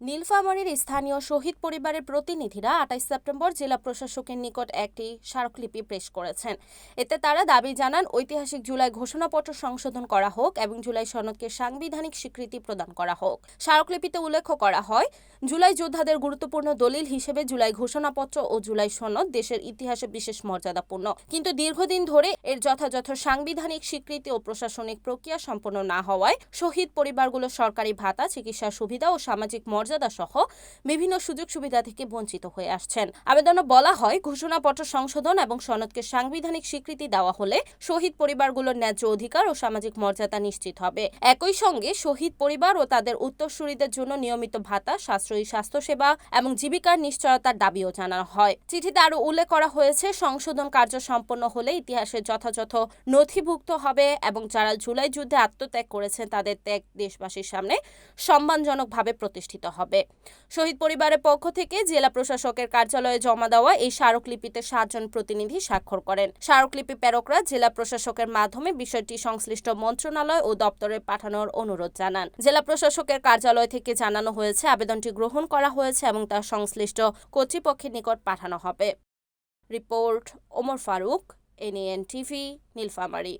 নীলফামারীর স্থানীয় শহীদ পরিবারের প্রতিনিধিরা আঠাইশ সেপ্টেম্বর জেলা প্রশাসকের নিকট একটি স্মারকলিপি পেশ করেছেন। এতে তারা দাবি জানান, ঐতিহাসিক জুলাই ঘোষণাপত্র সংশোধন করা হোক এবং জুলাই সনদকে সাংবিধানিক স্বীকৃতি প্রদান করা হোক। স্মারকলিপিতে উল্লেখ করা হয়, জুলাই যোদ্ধাদের গুরুত্বপূর্ণ দলিল হিসেবে জুলাই ঘোষণাপত্র ও জুলাই সনদ দেশের ইতিহাসে বিশেষ মর্যাদাপূর্ণ। কিন্তু দীর্ঘদিন ধরে এর যথাযথ সাংবিধানিক স্বীকৃতি ও প্রশাসনিক প্রক্রিয়া সম্পন্ন না হওয়ায় শহীদ পরিবারগুলো সরকারি ভাতা, চিকিৎসা সুবিধা ও সামাজিক মর্যাদা সহ বিভিন্ন সুযোগ সুবিধা থেকে বঞ্চিত হয়ে আসছেন। আবেদনে বলা হয়, ঘোষণাপত্র সংশোধন এবং সনদকে সাংবিধানিক স্বীকৃতি দেওয়া হলে শহীদ পরিবারগুলোর ন্যায্য অধিকার ও সামাজিক মর্যাদা নিশ্চিত হবে। একই সঙ্গে শহীদ পরিবার ও তাদের উত্তরসূরিদের জন্য নিয়মিত ভাতা, সাশ্রয়ী স্বাস্থ্যসেবা এবং জীবিকার নিশ্চয়তার দাবিও জানানো হয়। চিঠিতে আরও উল্লেখ করা হয়েছে, সংশোধন কার্য সম্পন্ন হলে ইতিহাসে যথাযথ নথিভুক্ত হবে এবং যারা জুলাই যুদ্ধে আত্মত্যাগ করেছেন তাদের ত্যাগ দেশবাসীর সামনে সম্মানজনকভাবে প্রতিষ্ঠিত হবে। শহীদ পরিবারের পক্ষ থেকে জেলা প্রশাসকের কার্যালয়ে জমা দেওয়া এই স্মারকলিপিতে সাতজন প্রতিনিধি স্বাক্ষর করেন। স্মারকলিপি প্রেরকরা জেলা প্রশাসকের মাধ্যমে বিষয়টি সংশ্লিষ্ট মন্ত্রণালয় ও দপ্তরে পাঠানোর অনুরোধ জানান। জেলা প্রশাসকের কার্যালয় থেকে জানানো হয়েছে, আবেদনটি গ্রহণ করা হয়েছে এবং তা সংশ্লিষ্ট কর্তৃপক্ষের নিকট পাঠানো হবে। Report, Omar Faruk NN TV Nilphamari.